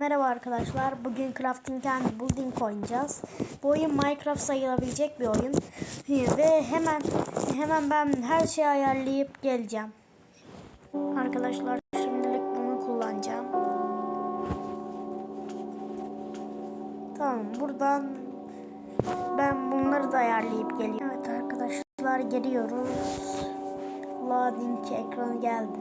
Merhaba arkadaşlar. Bugün Crafting and Building oynayacağız. Bu oyun Minecraft sayılabilecek bir oyun. Ve hemen hemen ben her şeyi ayarlayıp geleceğim. Arkadaşlar şimdilik bunu kullanacağım. Tamam buradan ben bunları da ayarlayıp geliyorum. Evet arkadaşlar geliyoruz. Loading ekranı geldi.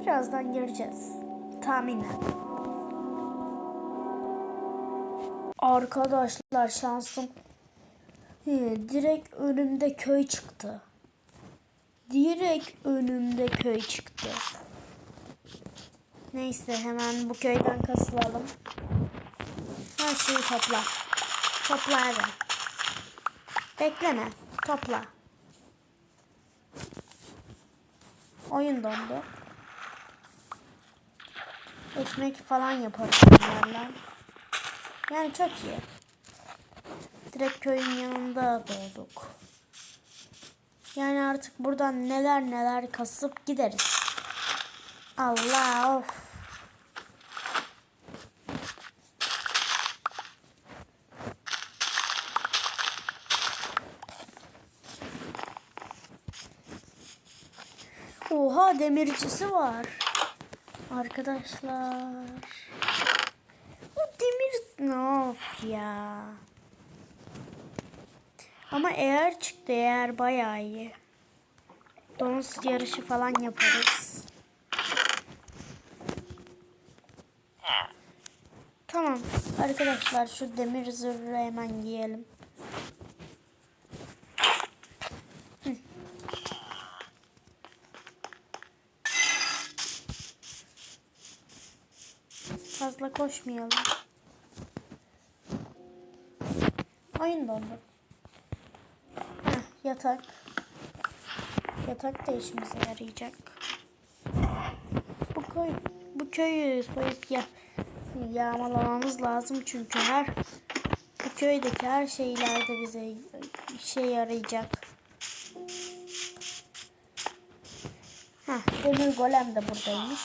Birazdan göreceğiz. Tahminen. Arkadaşlar şansım He, direkt önümde köy çıktı. Direkt önümde köy çıktı. Neyse hemen bu köyden kasılalım. Her şeyi topla. Topla hadi. Bekleme. Topla. Oyun dondu. Ekmek falan yaparız bunlarla. Yani çok iyi. Direkt köyün yanında doğduk. Yani artık buradan neler neler kasıp gideriz. Allah of. Oha demircisi var. Arkadaşlar. Bu demir of ya. Ama eğer çıktı eğer bayağı iyi. Domuz yarışı falan yaparız. Tamam arkadaşlar şu demir zırhı hemen giyelim. Koşmayalım. Oyun dondu. Heh, yatak. Yatak da işimize yarayacak. Bu köy, bu köyü soyup ya, yağmalamamız lazım çünkü her bu köydeki her şey ileride bize işe yarayacak. Heh, demir golem de buradaymış.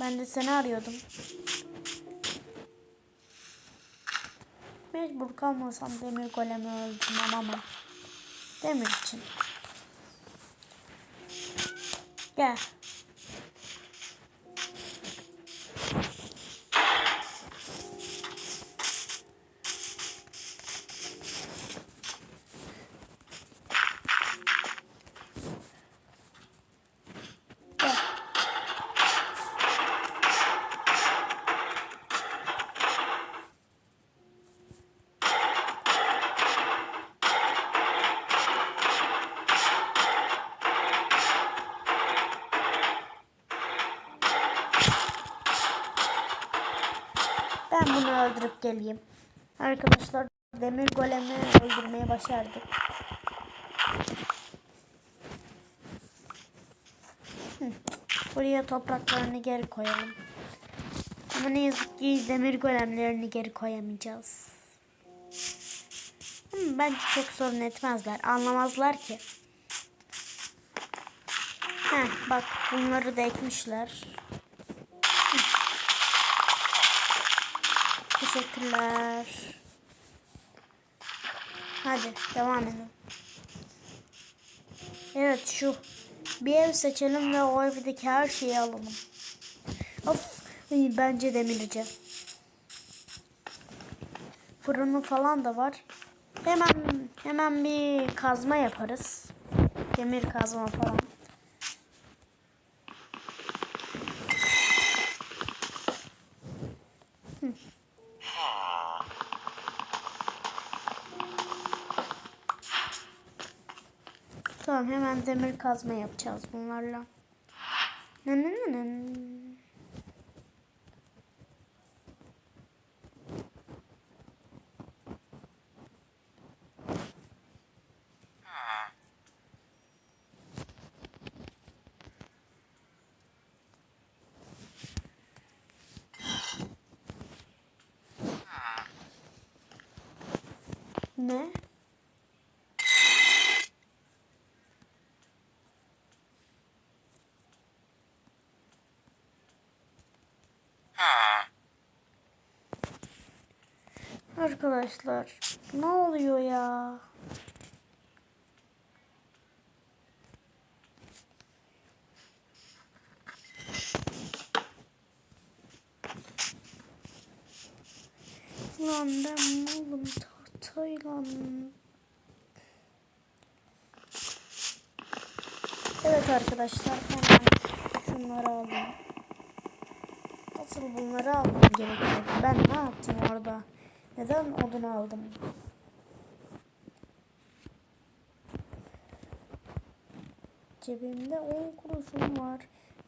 Ben de seni arıyordum. Mecbur kalmasam demir golemi öldürmem ama. Demir için. Gel. Ben bunu öldürüp geleyim. Arkadaşlar demir golemi öldürmeyi başardık. Buraya topraklarını geri koyalım. Ama ne yazık ki demir golemlerini geri koyamayacağız. Ama bence çok sorun etmezler. Anlamazlar ki. Heh, bak bunları da ekmişler. Teşekkürler. Hadi devam edelim. Evet şu bir ev seçelim ve o evdeki her şeyi alalım. Of bence demirci. Fırını falan da var. Hemen hemen bir kazma yaparız. Demir kazma falan. Tamam hemen demir kazma yapacağız bunlarla. Nı nı nı nı. Ne? Arkadaşlar ne oluyor ya? Lan ben malım tahtayla. Evet arkadaşlar hemen şunları alayım. Asıl bunları almam gerekiyordu. Ben ne yaptım orada? Neden odun aldım? Cebimde 10 kuruşum var.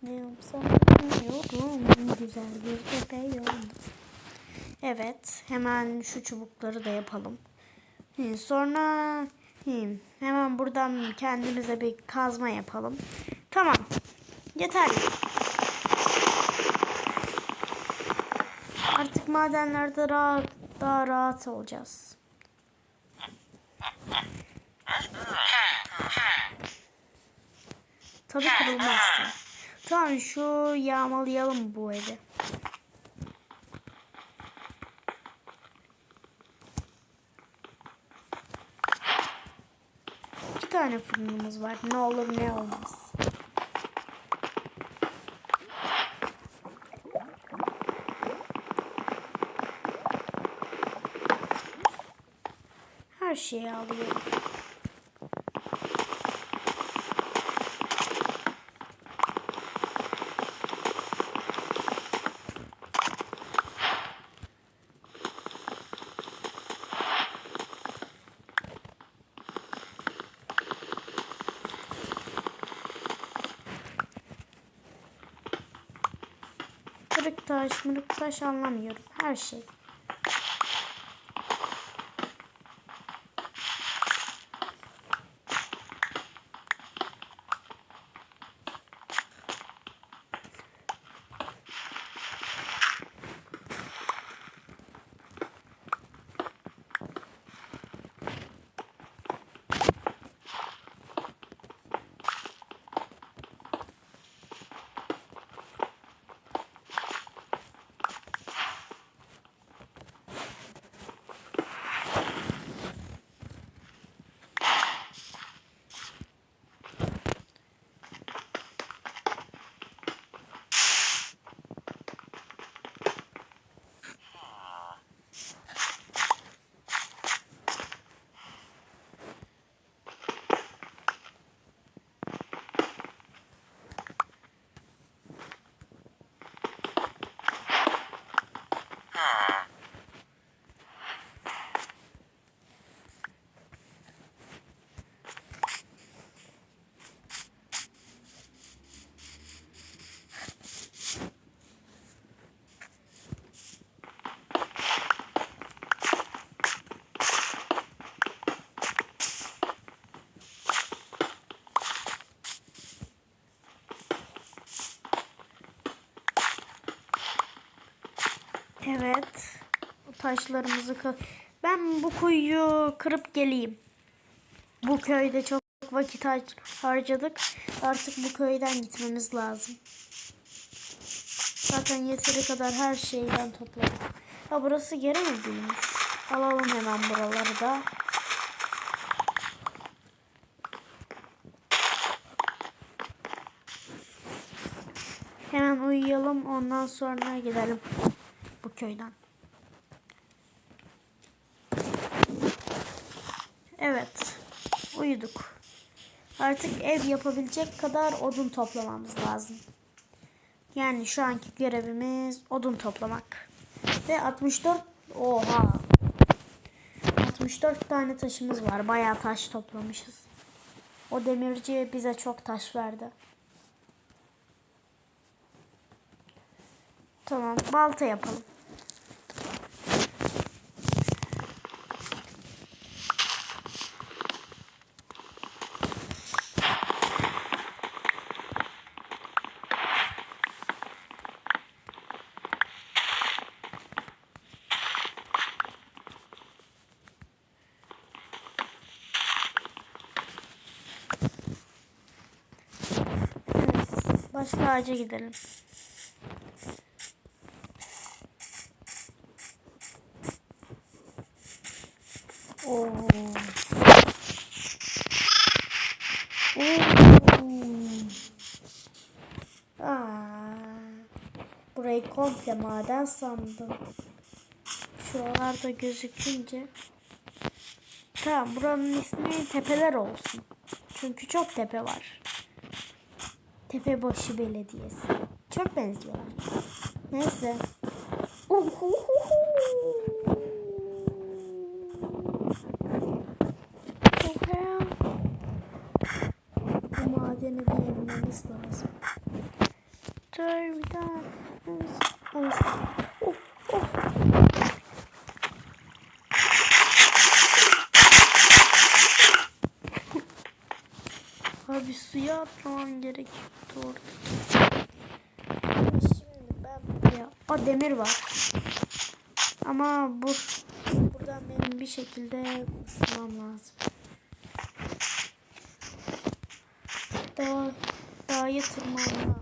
Ne yapsam bilmiyorum. Güzel bir tepe yolda. Evet. Hemen şu çubukları da yapalım. Hı, Sonra hı, hemen buradan kendimize bir kazma yapalım. Tamam. Yeterli. Artık madenlerde rahat, daha rahat olacağız. Tabii kırılmazsa. Tamam şu yağmalayalım bu evi. İki tane fırınımız var. Ne olur ne olmaz. Her şeyi alıyorum. Kırık taş, mırık taş anlamıyorum. Her şey. Evet. Taşlarımızı kı- Ben bu kuyuyu kırıp geleyim. Bu köyde çok vakit har- harcadık. Artık bu köyden gitmemiz lazım. Zaten yeteri kadar her şeyden topladık. Ya burası geri mi büyümüş? Alalım hemen buraları da. Hemen uyuyalım ondan sonra gidelim köyden. Evet. Uyuduk. Artık ev yapabilecek kadar odun toplamamız lazım. Yani şu anki görevimiz odun toplamak. Ve 64 oha. 64 tane taşımız var. Bayağı taş toplamışız. O demirci bize çok taş verdi. Tamam, balta yapalım. Evet, başka ağaca gidelim. Oo. Oo. Aa. Burayı komple maden sandım. Şuralarda gözükünce. Tamam buranın ismi tepeler olsun. Çünkü çok tepe var. Tepebaşı Belediyesi. Çok benziyorlar. Neyse. Bu madeni bir lazım. Dur bir daha. Abi suya atlamam gerekiyordu orada. Şimdi ben ya, o demir var. Ama bu buradan benim bir şekilde kurtulmam lazım. Dağ, dağa tırmanma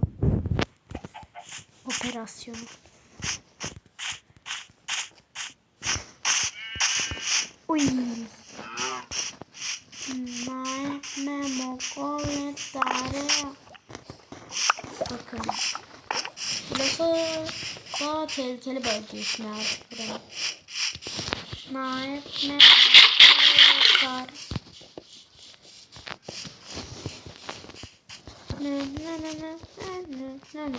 operasyonu. Uy. Mai memo komentare. Bakın. Burası daha tehlikeli bölge ismi artık buranın. Mai memo komentare. Ne ne ne ne ne ne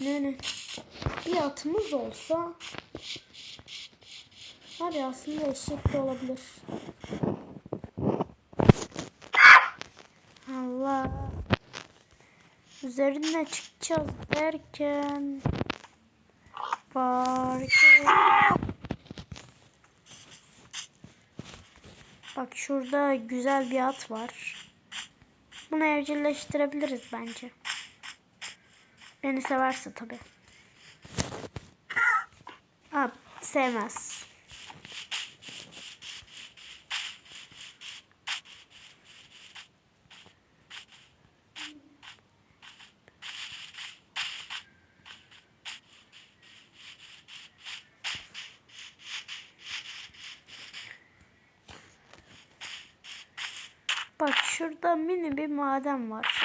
ne ne. Bir atımız olsa Abi aslında eşek de olabilir. Allah. Üzerine çıkacağız derken fark Bak şurada güzel bir at var. Bunu evcilleştirebiliriz bence. Beni severse tabi. Aa, sevmez. Bak şurada mini bir maden var.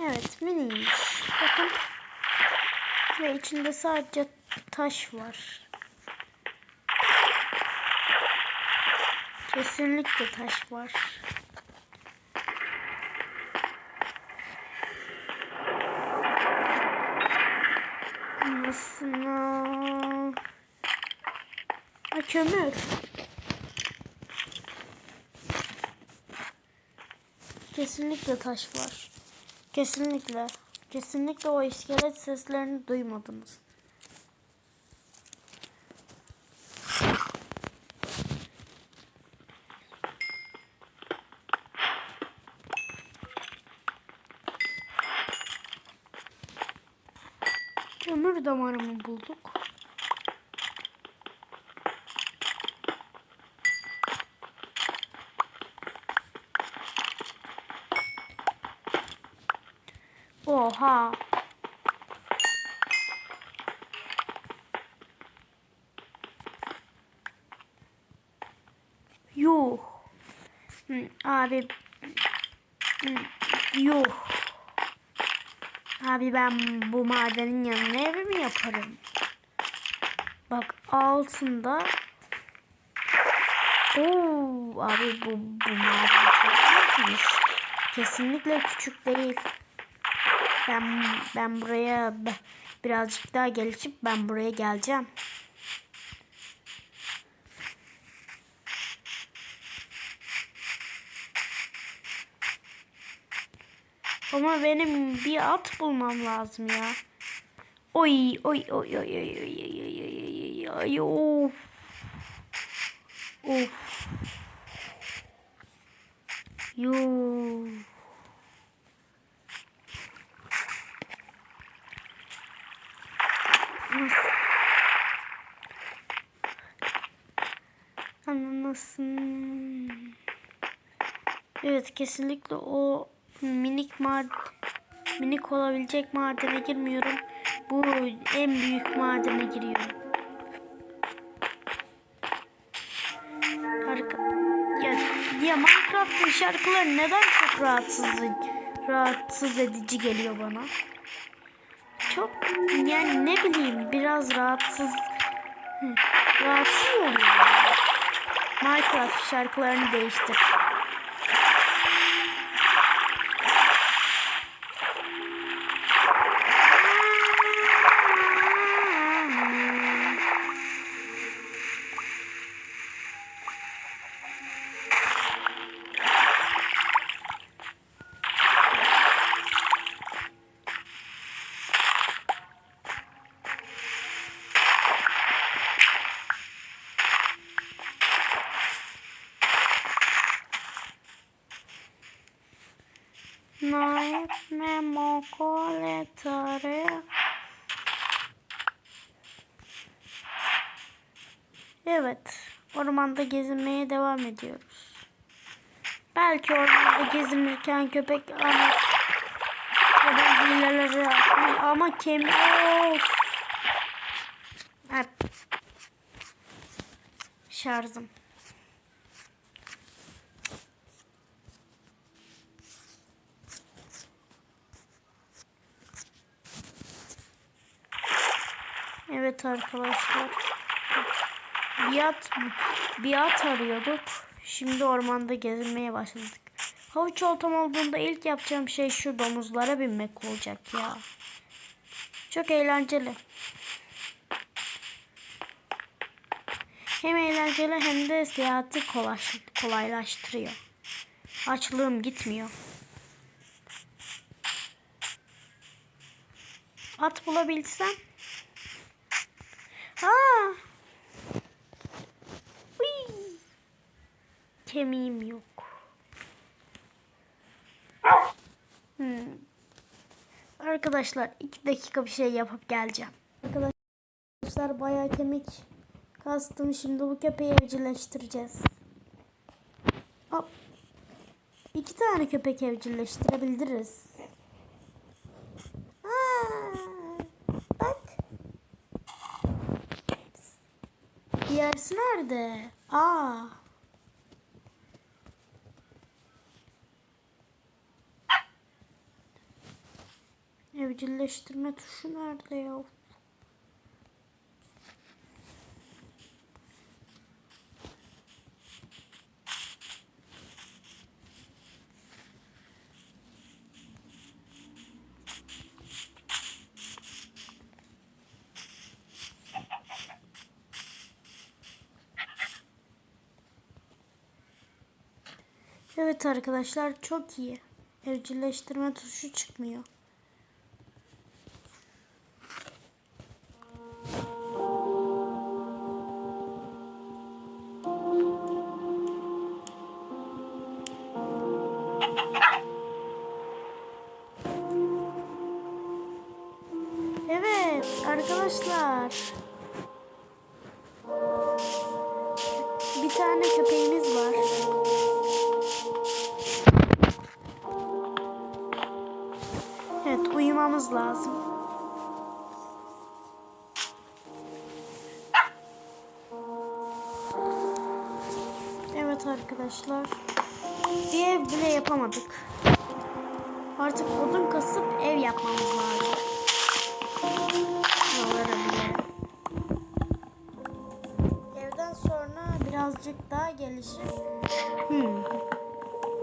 Evet miniymiş. Bakın. Ve içinde sadece taş var. Kesinlikle taş var. Anasını. Ha kömür. Kesinlikle taş var. Kesinlikle. Kesinlikle o iskelet seslerini duymadınız. Kömür damarımı bulduk. Oha. Yuh. Abi. Yuh. Abi ben bu madenin yanına evimi yaparım. Bak altında. Oo, abi bu, bu maden çok. Kesinlikle küçük değil. Ben ben buraya birazcık daha gelişip ben buraya geleceğim. ama benim bir at bulmam lazım ya. Oy oy oy oy oy oy oy oy oy oy of. Of. Yo. Ananasın. Evet kesinlikle o minik mad minik olabilecek madene girmiyorum. Bu en büyük madene giriyorum. Arka ya, ya Minecraft'ın şarkıları neden çok rahatsız rahatsız edici geliyor bana? Çok yani ne bileyim biraz rahatsız rahatsız oluyor. Minecraft şarkılarını değiştir. Evet, ormanda gezinmeye devam ediyoruz. Belki ormanda gezinirken köpek ama ya da ama kemi of. Hep. Şarjım. Evet arkadaşlar. Bir at, bir at arıyorduk. Şimdi ormanda gezinmeye başladık. Havuç oltam olduğunda ilk yapacağım şey şu domuzlara binmek olacak ya. Çok eğlenceli. Hem eğlenceli hem de seyahati kolaylaştırıyor. Açlığım gitmiyor. At bulabilsem Ha. Uy. Kemiğim yok. Hmm. Arkadaşlar iki dakika bir şey yapıp geleceğim. Arkadaşlar bayağı kemik kastım. Şimdi bu köpeği evcilleştireceğiz. Hop. İki tane köpek evcilleştirebiliriz. Aa, bak. Diğerisi nerede? Aa. Evcilleştirme tuşu nerede ya? Evet arkadaşlar çok iyi. Evcilleştirme tuşu çıkmıyor. Arkadaşlar. Bir tane köpeğimiz var. Evet uyumamız lazım. Evet arkadaşlar. Bir ev bile yapamadık. Artık odun kasıp ev yapmamız lazım. Gelişir. Hmm.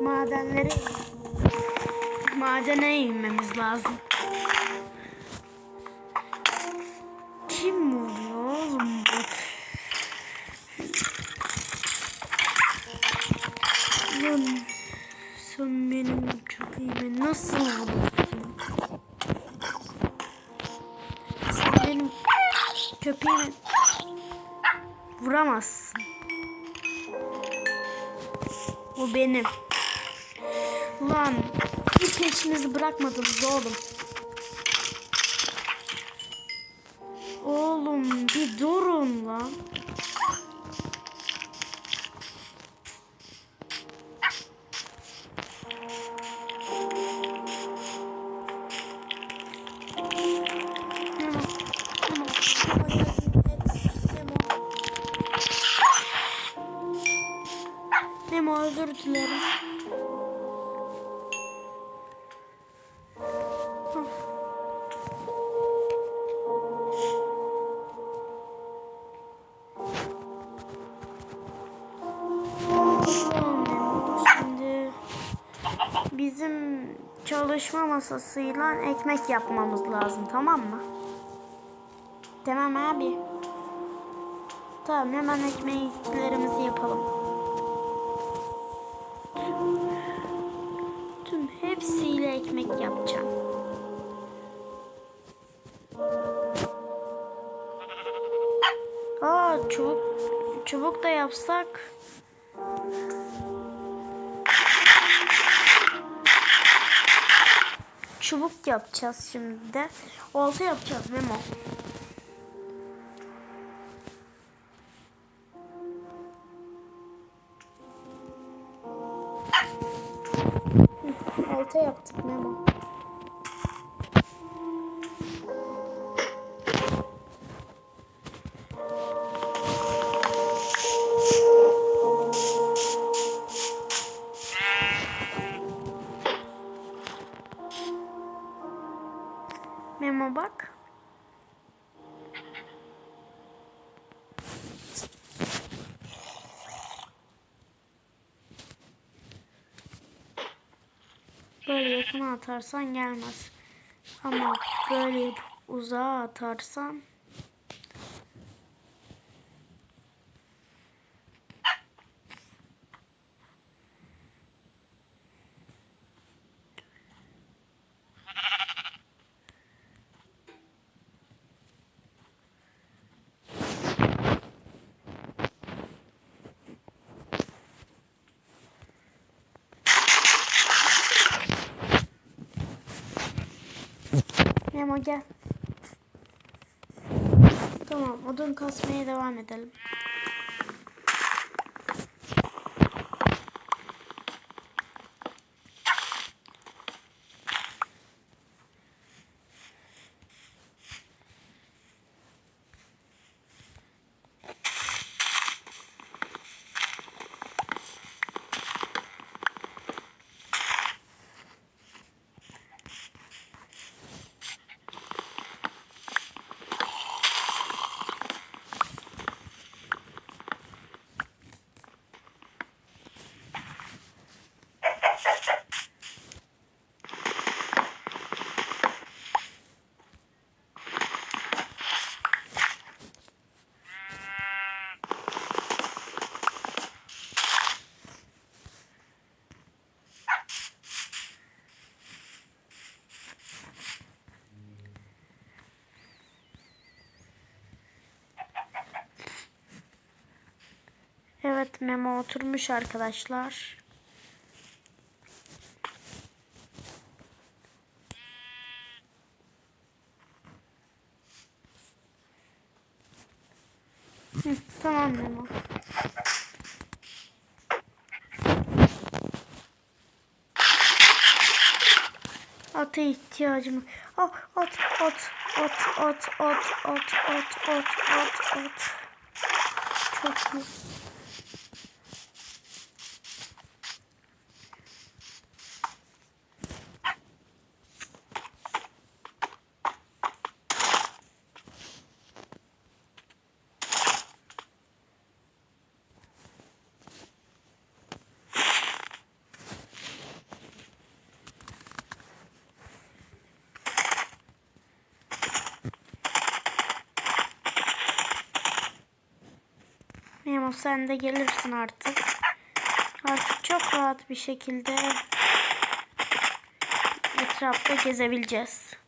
Madenleri madene inmemiz lazım. Kim vuruyor oğlum? Lan sen benim köpeğime nasıl benim. Lan bir peşinizi bırakmadınız oğlum. Oğlum bir durun lan. Tamam, Şimdi bizim çalışma masasıyla ekmek yapmamız lazım tamam mı? Tamam abi. Tamam hemen ekmeklerimizi yapalım. Çubuk da yapsak. Çubuk yapacağız şimdi de. Olta yapacağız Memo. Böyle yakına atarsan gelmez. Ama böyle yapıp uzağa atarsan Memo gel. Tamam odun kasmaya devam edelim. Evet Memo oturmuş arkadaşlar. Hı, tamam Memo. Ata ihtiyacım. Ah, at, at, at, at, at, at, at, at, at, at. Çok iyi. Memo sen de gelirsin artık. Artık çok rahat bir şekilde etrafta gezebileceğiz.